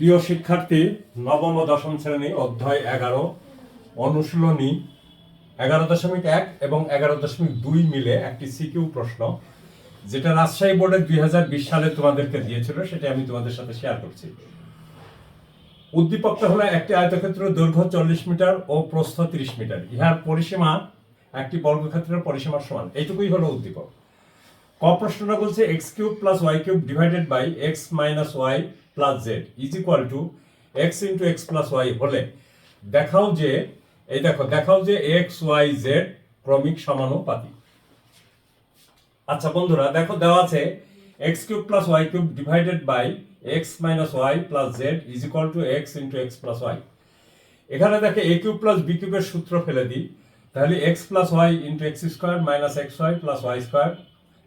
প্রিয় শিক্ষার্থী, নবম ও দশম শ্রেণি, অধ্যায় এগারো, অনুশীলনী এগারো দশমিক এক এবং এগারো দশমিক দুই মিলে একটি সিকিউ প্রশ্ন, যেটা রাজশাহী বোর্ডের দুই হাজার বিশ সালে তোমাদেরকে দিয়েছিল, সেটা আমি তোমাদের সাথে শেয়ার করছি। উদ্দীপকটা হলো একটি আয়তক্ষেত্র দৈর্ঘ্য চল্লিশ মিটার ও প্রস্থ ত্রিশ মিটার। ইহার পরিসীমা একটি বর্গক্ষেত্রের পরিসীমার সমান। এইটুকুই হলো উদ্দীপক। ক প্রশ্নটা বলছে X cube plus Y cube divided by X minus Y plus Z is equal to X into X plus Y হলে দেখাও যে, এই দেখো, দেখাও যে এক্স ওয়াই জেড ক্রমিক সমানুপাতিক। আচ্ছা বন্ধুরা, দেখো দেওয়া আছে X cube plus Y cube divided by X minus Y plus Z is equal to X into X plus Y এখানে দেখে এ কিউব প্লাস বি কিউবের সূত্র ফেলে দিই। তাহলে X plus Y into X square minus X Y plus Y square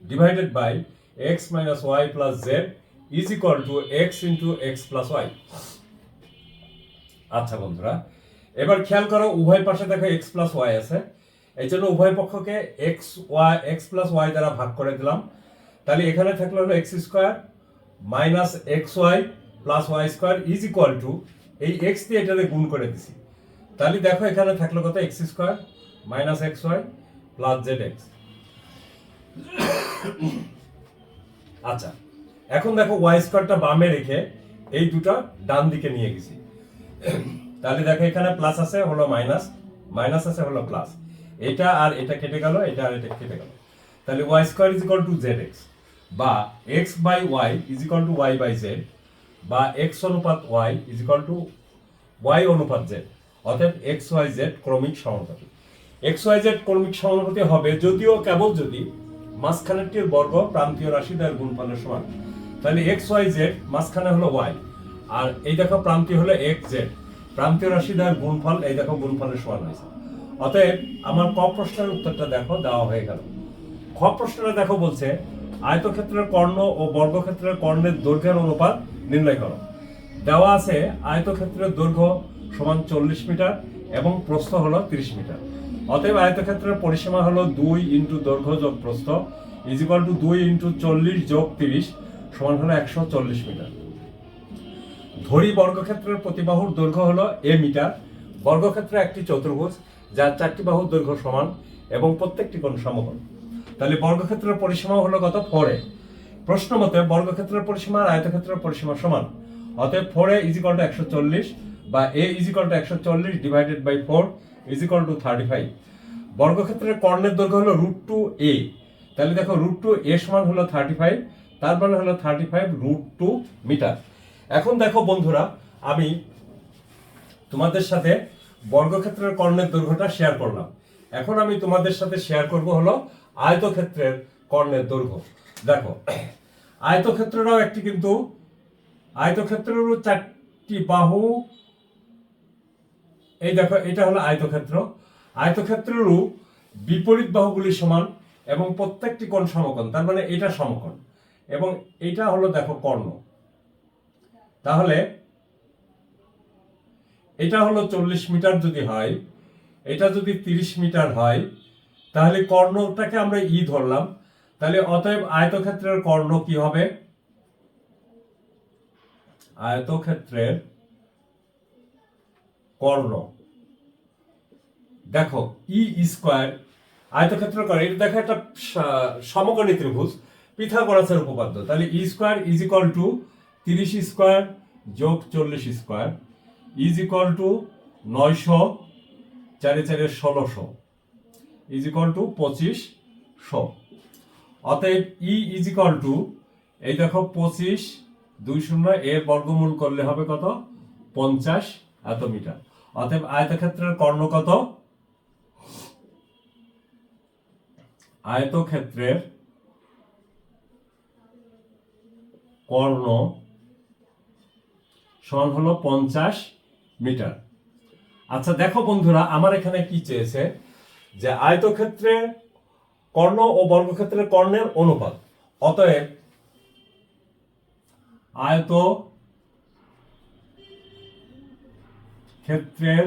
divided by X minus Y plus Z is equal to X into X plus Y আচ্ছা বন্ধুরা, এবার খেয়াল করো উভয় পাশে দেখো এক্স প্লাস ওয়াই আছে। এই জন্য উভয় পক্ষকে X Y X plus Y দ্বারা ভাগ করে দিলাম। তাহলে এখানে থাকল হলো X square minus X Y plus Y square is equal to এই এক্স দিয়ে এটাতে গুণ করে দিছি। তাহলে দেখো এখানে থাকল কত x square minus x y plus z x আচ্ছা এখন দেখো ওয়াই স্কোয়ারটা বামে রেখে এই দুটো ডান দিকে নিয়ে গেছি। তাহলে দেখো এখানে প্লাস আছে, হলো মাইনাস মাইনাস আছে, হলো প্লাস এটা আর এটা কেটে গেল, এটা আর এটা কেটে গেল। তাহলে y square is equal to z x বা x by y is equal to y by z বা এক্স অনুপাত y is equal to y অনুপাত জেড অর্থাৎ এক্স ওয়াই জেড ক্রমিক সমানুপাতি এক্স ওয়াই জেড ক্রমিক সমানুপাতি হবে যদিও কেবল যদি মাঝখানেরটির বর্গ প্রান্তীয় রাশি তার গুণফলের সমান। তাহলে এক্স ওয়াই জেড মাঝখানে হলো ওয়াই আর এই দেখো প্রান্তীয় হলো এক্স জেড প্রান্তীয় রাশি দ্বার গুণফল, এই দেখো গুণফলের সমান হয়েছে। অতএব আমার ক প্রশ্নের উত্তরটা দেখো, দেওয়া হয়ে গেল। খ প্রশ্নটা দেখো বলছে, আয়তক্ষেত্রের কর্ণ ও বর্গক্ষেত্রের কর্ণের দৈর্ঘ্যের অনুপাত নির্ণয় করো। দেওয়া আছে, আয়তক্ষেত্রের দৈর্ঘ্য সমান চল্লিশ মিটার এবং প্রস্থ হলো তিরিশ মিটার। অতএব আয়তক্ষেত্রের পরিসীমা হলো দুই ইন্টু দৈর্ঘ্য যোগ প্রস্থ, ইজ ইকুয়াল টু দুই ইন্টু চল্লিশ যোগ তিরিশ সমান হলো একশো চল্লিশ মিটার। ধরি বর্গক্ষেত্রের প্রতিবাহুর দৈর্ঘ্য হলো এ মিটার। বর্গক্ষেত্র একটি চতুর্ভুজ, যার চারটি বাহুর দৈর্ঘ্য সমান এবং প্রত্যেকটি কোণ সমকোণ। তাহলে বর্গক্ষেত্রের পরিসীমা হলো কত? ফোর প্রশ্ন মতে বর্গক্ষেত্রের পরিসীমা আর আয়তক্ষেত্রের পরিসীমা সমান। অতএব ফোর ইজিকল টু একশো চল্লিশ বা এ ইজিকল টু একশো চল্লিশ divided by four is equal to thirty five বর্গক্ষেত্রের কর্ণের দৈর্ঘ্য হলো রুট টু এ তাহলে দেখো রুট টু এ সমান হলো থার্টি ফাইভ তার মানে হলো thirty five root two metre এখন দেখো বন্ধুরা, আমি তোমাদের সাথে বর্গক্ষেত্রের কর্ণের দৈর্ঘ্যটা শেয়ার করলাম। এখন আমি তোমাদের সাথে শেয়ার করব হলো আয়তক্ষেত্রের কর্ণের দৈর্ঘ্য। দেখো আয়তক্ষেত্রেরও একটি কিন্তু, আয়তক্ষেত্রেরও চারটি বাহু, এই দেখো, এটা হলো আয়তক্ষেত্র। আয়তক্ষেত্রেরও বিপরীত বাহুগুলি সমান এবং প্রত্যেকটি কোণ সমকোণ, তার মানে এটা সমকোণ। এবং এটা হলো দেখো কর্ণ। তাহলে এটা হলো চল্লিশ মিটার যদি হয়, এটা যদি তিরিশ মিটার হয়, তাহলে কর্ণটাকে আমরা ই ধরলাম। তাহলে অতএব আয়তক্ষেত্রের কর্ণ কি হবে? আয়তক্ষেত্রের কর্ণ। দেখো, ই স্কোয়ার আয়তক্ষেত্র করে এটা দেখো একটা স- সমকোণী ত্রিভুজ। পিথাগোরাসের উপপাদ্য। তাহলে e square is equal to তিরিশ স্কোয়ার যোগ চল্লিশ স্কোয়ার ইজ ইকুয়াল টু নয়শো, চারে চারে ষোলোশো ইজ ইকুয়াল টু পঁচিশশো। অতএব ই ইজ ইকুয়াল টু এই দেখো পঁচিশ, দুই শূন্য এর বর্গমূল করলে হবে কত? পঞ্চাশ এত মিটার অতএব আয়তক্ষেত্রের কর্ণ কত? আয়তক্ষেত্রের কর্ণ সমান হলো পঞ্চাশ মিটার। আচ্ছা দেখো বন্ধুরা, আমার এখানে কি চেয়েছে? যে আয়তক্ষেত্রে কর্ণ ও বর্গক্ষেত্রের কর্ণের অনুপাত। অতএব আয়ত ক্ষেত্রের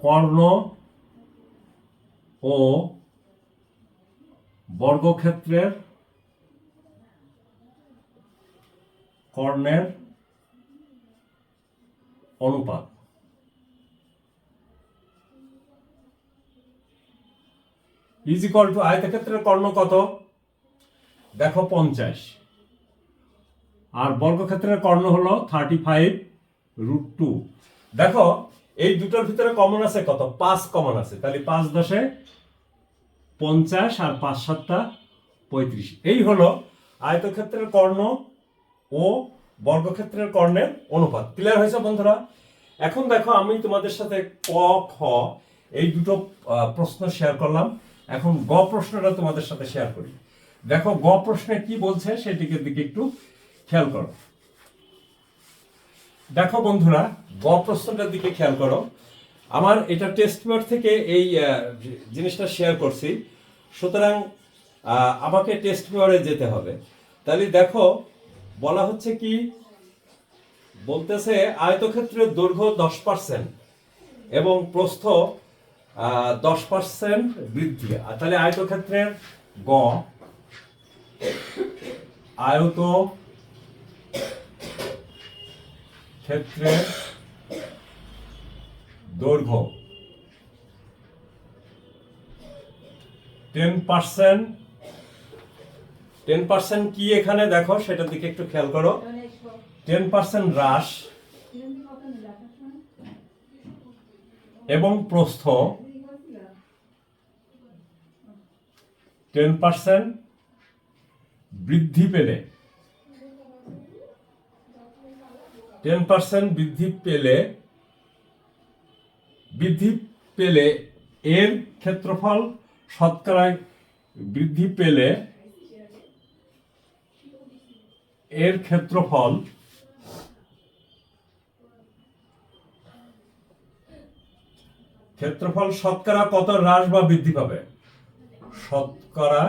কর্ণ ও বর্গক্ষেত্রের কর্ণের অনুপাত। ইজ ইকুয়াল টু আয়তক্ষেত্রের কর্ণ কত? দেখো পঞ্চাশ। আর বর্গক্ষেত্রের কর্ণ হলো থার্টি ফাইভ রুট টু দেখো, এই দুটোর ভিতরে কমন আছে কত? পাঁচ কমন আছে। তাহলে পাঁচ দশে পঞ্চাশ আর পাঁচ সাতটা পঁয়ত্রিশ। এই হলো আয়তক্ষেত্রের কর্ণ ও বর্গক্ষেত্রের কর্ণের অনুপাত। ক্লিয়ার হয়েছে বন্ধুরা? এখন দেখো, আমি তোমাদের সাথে ক, খ, এই দুটো প্রশ্ন শেয়ার করলাম। এখন গ প্রশ্নটা তোমাদের সাথে শেয়ার করি। দেখো, গ প্রশ্নে কি বলছে সেটিকে দিকে একটু খেয়াল করো। দেখো বন্ধুরা, গ প্রশ্নটার দিকে খেয়াল করো। আমার এটা টেস্ট পেপার থেকে এই জিনিসটা শেয়ার করছি। সুতরাং আমাকে টেস্ট পেপারে যেতে হবে। তাহলে দেখো বলা হচ্ছে কি, বলতেছে আয়তক্ষেত্রের দৈর্ঘ্য দশ পার্সেন্ট এবং প্রস্থ দশ পার্সেন্ট বৃদ্ধি। তাহলে আয়তক্ষেত্রের গ, আয়ত ক্ষেত্রের দৈর্ঘ্য টেন পার্সেন্ট টেন পার্সেন্ট কি এখানে দেখো, সেটার দিকে একটু খেয়াল করো। টেন পার্সেন্ট হ্রাস এবং প্রস্থ। টেন পার্সেন্ট বৃদ্ধি পেলে। টেন পার্সেন্ট বৃদ্ধি পেলে বৃদ্ধি পেলে এর ক্ষেত্রফল শতকরায় বৃদ্ধি পেলে এর ক্ষেত্রফল ক্ষেত্রফল শতকরা কত হ্রাস বা বৃদ্ধি পাবে? শতকরা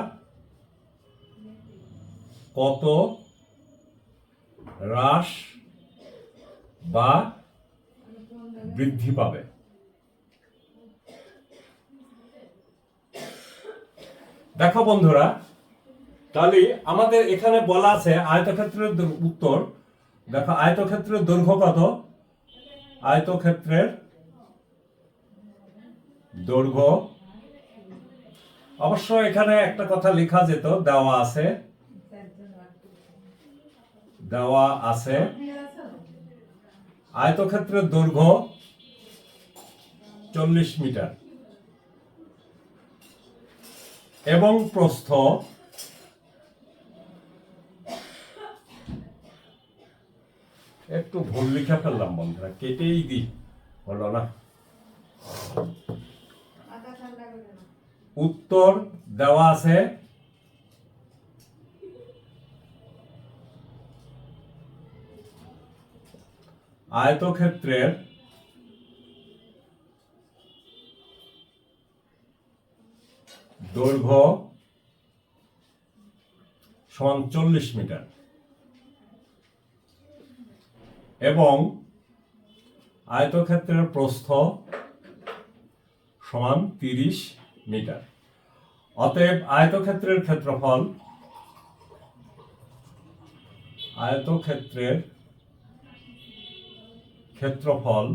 কত হ্রাস বা বৃদ্ধি পাবে? দেখো বন্ধুরা তাহলে আমাদের এখানে বলা আছে আয়তক্ষেত্রের উত্তর। দেখো, আয়তক্ষেত্রের দৈর্ঘ্য কত? আয়তক্ষেত্রের দৈর্ঘ্য। অবশ্য এখানে একটা কথা লেখা যেত, দেওয়া আছে। দেওয়া আছে। আয়তক্ষেত্রের দৈর্ঘ্য চল্লিশ মিটার। এবং প্রস্থ একটু ভুল লিখে ফেললাম বন্ধুরা, কেটেই দিই। হলো না? উত্তর দেওয়া আছে। আয়তক্ষেত্রের দৈর্ঘ্য সমান চল্লিশ মিটার। এবং আয়তক্ষেত্রের প্রস্থ সমান তিরিশ মিটার। অতএব আয়তক্ষেত্রের ক্ষেত্রফল আয়তক্ষেত্রের ক্ষেত্রফল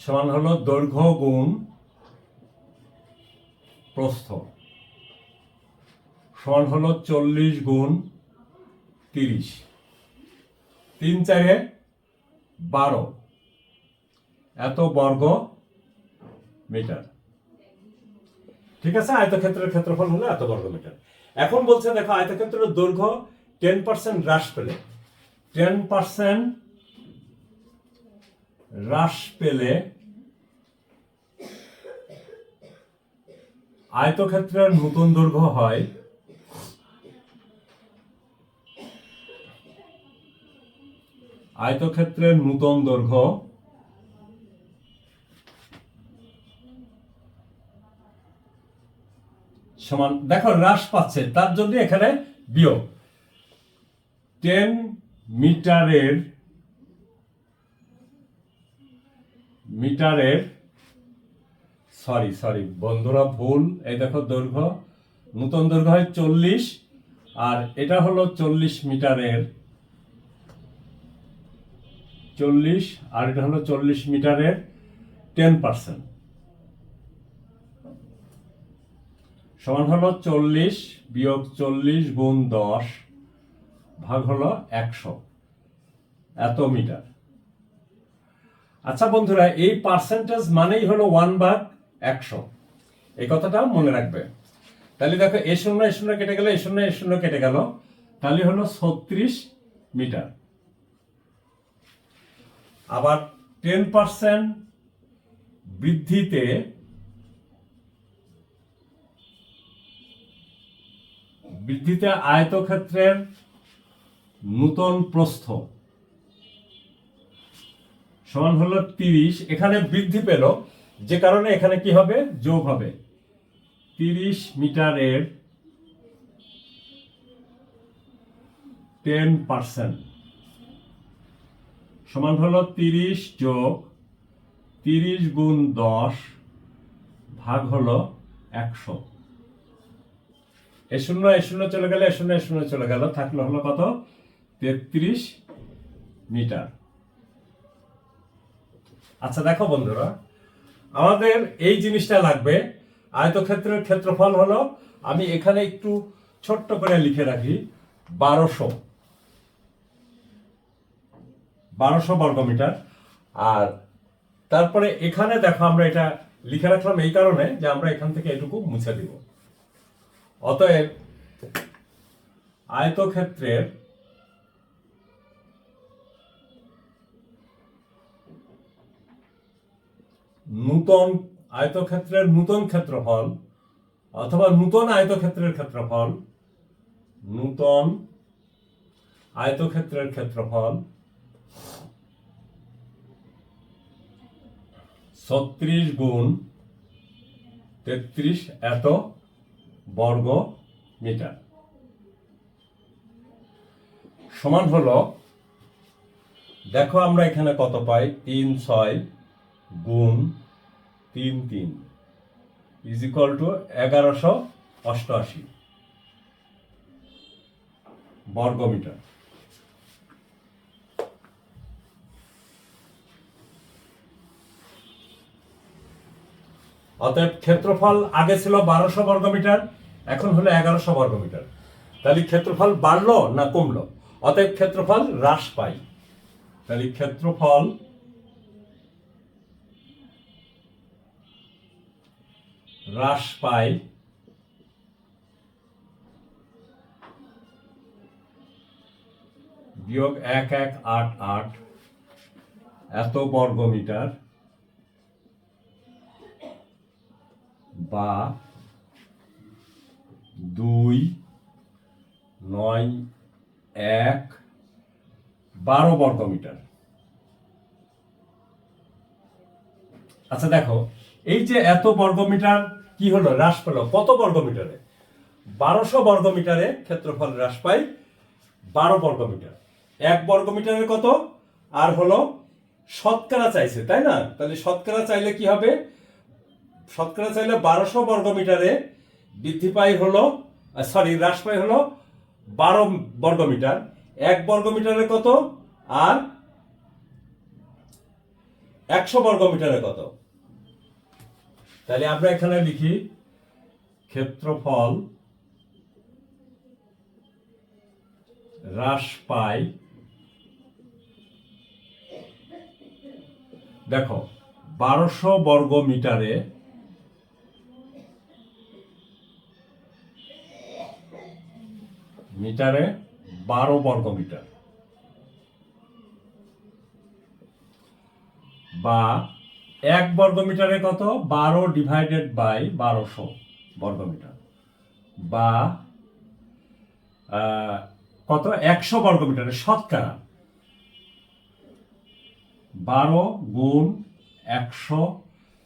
সমান হলো দৈর্ঘ্য গুণ প্রস্থ। সমান হলো চল্লিশ গুণ তিরিশ। তিন চারে বারো। এত বর্গ মিটার। ঠিক আছে? আয়তক্ষেত্রের ক্ষেত্রফল হলো এত বর্গ মিটার। এখন বলছে, দেখো, আয়তক্ষেত্রের দৈর্ঘ্য টেন পার্সেন্ট হ্রাস পেলে। টেন পার্সেন্ট হ্রাস পেলে আয়তক্ষেত্রের নতুন দৈর্ঘ্য হয় আয়তক্ষেত্রের নূতন দৈর্ঘ্য। সমান, দেখো, হ্রাস পাচ্ছে, তার জন্য এখানে বিয়োগ। টেন মিটারের মিটারের, সরি সরি, বন্ধুরা, ভুল, এই দেখো দৈর্ঘ্য, নূতন দৈর্ঘ্য হয় চল্লিশ, আর এটা হলো চল্লিশ মিটারের চল্লিশ, আর এটা হলো চল্লিশ মিটারের টেন পার্সেন্ট সমান হলো চল্লিশ বিয়োগ চল্লিশ গুণ দশ, ভাগ হলো একশো। এত মিটার। আচ্ছা বন্ধুরা, এই পার্সেন্টেজ মানেই হলো ওয়ান ভাগ একশো। এই কথাটা মনে রাখবে। তাহলে দেখো, এ শূন্য এ শূন্য কেটে গেল, এ শূন্য এ শূন্য কেটে গেল। তাহলে হলো ছত্রিশ মিটার। আবার টেন পার্সেন্ট বৃদ্ধিতে বৃদ্ধিতে আয়তক্ষেত্রের নূতন প্রস্থ। সমান হলো তিরিশ। এখানে বৃদ্ধি পেল। যে কারণে এখানে কি হবে? যোগ হবে। তিরিশ মিটারের টেন পার্সেন্ট সমান হলো তিরিশ যোগ তিরিশ গুণ দশ ভাগ হলো একশো। এ শূন্য এ শূন্য চলে গেলে, এ শূন্য এ শূন্য চলে গেল, থাকল হলো কত? তেত্রিশ মিটার। আচ্ছা দেখো বন্ধুরা, আমাদের এই জিনিসটা লাগবে। আয়তক্ষেত্রের ক্ষেত্রফল হলো, আমি এখানে একটু ছোট্ট করে লিখে রাখি, বারোশো। বারোশো বর্গমিটার আর তারপরে এখানে দেখো আমরা এটা লিখে রাখলাম এই কারণে যে আমরা এখান থেকে এটুকু মুছে দিব। অতএব আয়তক্ষেত্রের নূতন আয়তক্ষেত্রের নূতন ক্ষেত্রফল অথবা নূতন আয়তক্ষেত্রের ক্ষেত্রফল, নূতন আয়তক্ষেত্রের ক্ষেত্রফল ছত্রিশ গুণ তেত্রিশ এত বর্গ মিটার। সমান হলো, দেখো আমরা এখানে কত পাই? তিন ছয় গুণ তিন তিন ইজ ইকুয়াল টু এগারোশো অষ্টআশি বর্গ অতএব ক্ষেত্রফল আগে ছিল বারোশো বর্গ মিটার, এখন হলো এগারোশো বর্গ মিটার। তাহলে ক্ষেত্রফল বাড়লো না কমলো? অতএব ক্ষেত্রফল হ্রাস পাই। তাহলে ক্ষেত্রফল হ্রাস পায় বিয়োগ এক এক আট আট, এত বর্গ বা দুই, নয়, এক, বারো বর্গ মিটার আচ্ছা দেখো, এই যে এত বর্গমিটার কি হলো? হ্রাস পেল। কত বর্গমিটারে? বারোশো বর্গমিটারে ক্ষেত্রফল হ্রাস পায় বারো বর্গমিটার। এক বর্গমিটারের কত? আর হলো শতকরা চাইছে, তাই না? তাহলে শতকরা চাইলে কি হবে? শতকরা চাইলে বারোশো বর্গমিটারে বৃদ্ধি পাই হলো সরি হ্রাস পাই হলো বারো বর্গমিটার। এক বর্গমিটারে কত? আর একশো বর্গমিটারে কত? তাহলে আমরা এখানে লিখি ক্ষেত্রফল হ্রাস পায় দেখো, বারোশো বর্গ মিটারে মিটারে বারো বর্গ মিটার বা এক বর্গমিটারে কত? বারো ডিভাইডেড বাই বারোশো বর্গমিটার। বা কত? একশো বর্গমিটারে শতকরা। বারো গুণ একশো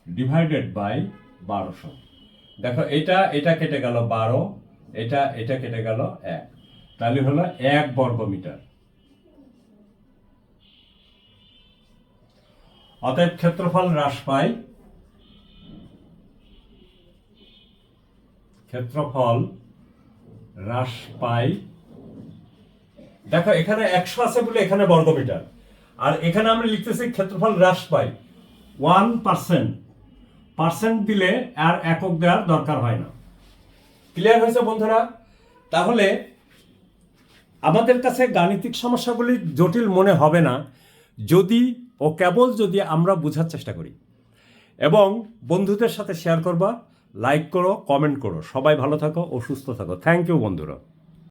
ডিভাইডেড বাই বারোশো। দেখো, এটা এটা কেটে গেল বারো, এটা এটা কেটে গেল এক। তাহলে হলো এক বর্গ মিটার অতএব ক্ষেত্রফল হ্রাস পায় ক্ষেত্রফল হ্রাস পাই। দেখো, এখানে একশো আছে বলে এখানে বর্গমিটার। আর এখানে আমরা লিখতেছি ক্ষেত্রফল হ্রাস পাই। One percent. পার্সেন্ট দিলে আর একক দেওয়ার দরকার হয় না। ক্লিয়ার হয়েছে বন্ধুরা? তাহলে আমাদের কাছে গাণিতিক সমস্যাগুলি জটিল মনে হবে না, যদি ও কেবল যদি আমরা বোঝার চেষ্টা করি। এবং বন্ধুদের সাথে শেয়ার করবা লাইক করো কমেন্ট করো। সবাই ভালো থাকো ও সুস্থ থাকো। থ্যাংক ইউ বন্ধুরা।